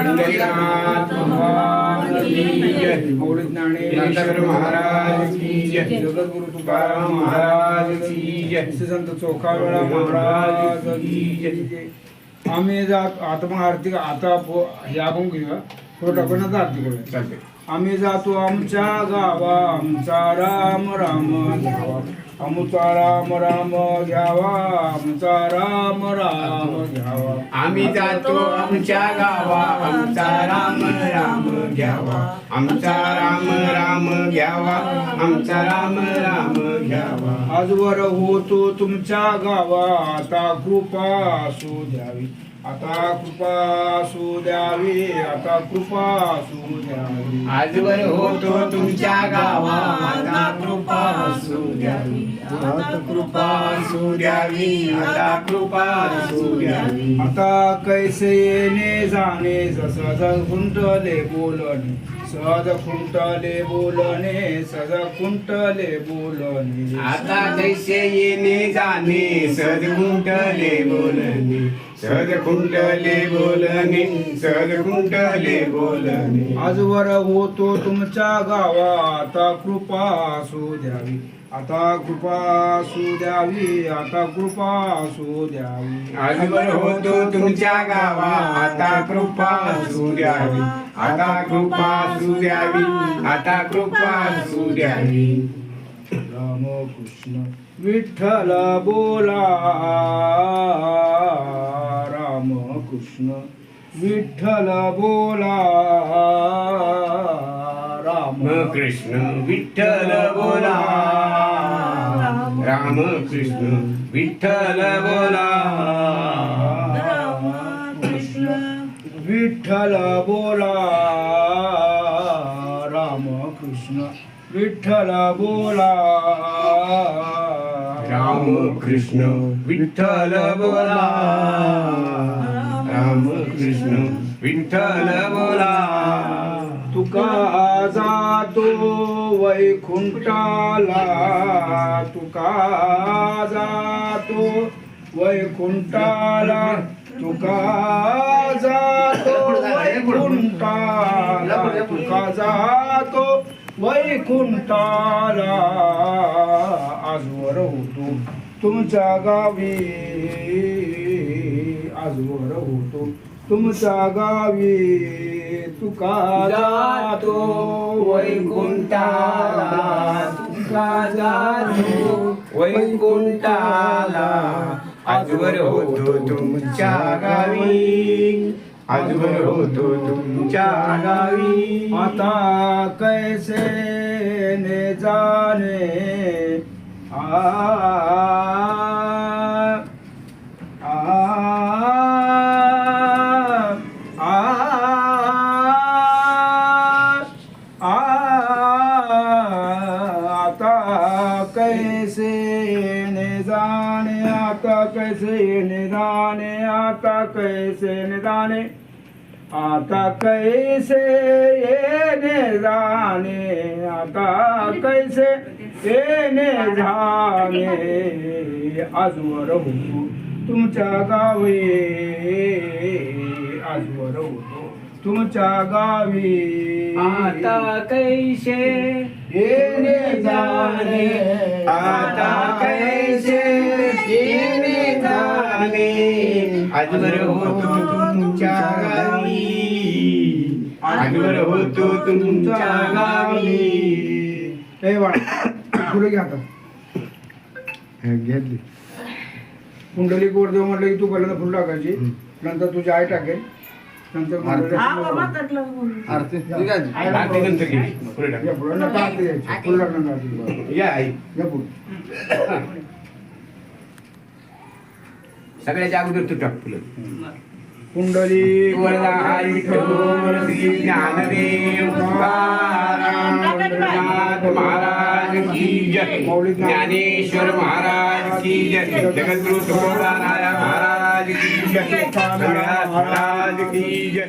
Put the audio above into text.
पंढरीनाथ भगवान ज्ञानेश्वर महाराज की जय जगद्गुरु तुकाराम महाराज की जय संत चोखावेळा महाराज की जय आम्ही जात आत्महारती आता हे आपण घेऊया थोडं टाकून आरती करूया चालते आम्ही जातो आमच्या गावा आमचा राम राम आमचा राम राम घ्यावा आमचा राम राम घ्यावा. आम्ही जातो आमच्या गावा आमचा राम राम घ्यावा. आमचा राम राम घ्यावा आमचा राम राम घ्यावा. आजवर होतो तुमच्या गावा आता कृपा असू द्यावी. आता कृपा असू द्यावी आता कृपा असू द्यावी. आजवर होतो तुमच्या गावा आता कृपा असू द्यावी. आता कृपा असू द्यावी आता कृपा असू द्यावी आता कैसे येणे जाणे सहज खुंटले बोलणे सहज खुंटले बोलणे सहज खुंटले बोलणे. आता कैसे येणे जाणे सहज खुंटले बोलणे. सहज खुंटले बोलणे सहज खुंटले बोलणे आजवर होतो तुमच्या गावा आता कृपा असू द्यावी आता कृपा असू द्यावी आता कृपा असू द्यावी आजवर होतो तुमच्या गावा आता कृपा असू द्यावी आता कृपा असू द्यावी आता कृपा असू द्यावी राम कृष्ण विठ्ठल बोला राम कृष्ण विठ्ठल बोला राम कृष्ण विठ्ठल बोला राम कृष्ण विठ्ठल बोला. विठ्ठल बोला. राम कृष्ण विठ्ठल बोला. राम कृष्ण विठ्ठल बोला. राम कृष्ण विठ्ठल बोला. तुका जातो वैकुंठाला. तुका जातो वैकुंठाला. तुका जातो वैकुंठाला. तुका जातो वैकुंठाला आजवर होतो तुमच्या गावी आजवर होतो तुमच्या गावी तुका जातो वैकुंठाला तुका जातो वैकुंठाला. आजवर होतो तुमच्या गावी. आजवर होतो तुमच्या गावी आता कैसे ने जाने? आ आ कैसे ने जाने आता कैसे ने जाने आता कैसे येणे जाणे आता कैसे येणे जाणे आजवर होतो तुमच्या गावी आजवर होतो तुमच्या गावी. आता कैसे येणे जाणे आता कैसे जाणे आजवर होतो तुमच्या गावी आजवर होतो तुमच्या गावी ए बाळा पुढे घ्या आता. घेतली कुंडली गोडदेव म्हटलं की तू पहिल्यांदा फुल टाकायची. नंतर तुझी आई टाकेल. नंतर कुंडली- आरती. नंतर घे. पुढे टाक. या पुढं. नका आरती द्यायची. फुल टाकल्यानंतर आरती. द्यायची. या आई. या पुढं. सगळ्याच्या अगोदर तू टाक फुलं कुंडली महाराज की जय ज्ञानेश्वर महाराज की जय जगद्गुरु तुकोबाराया महाराज की जय महाराज की जय.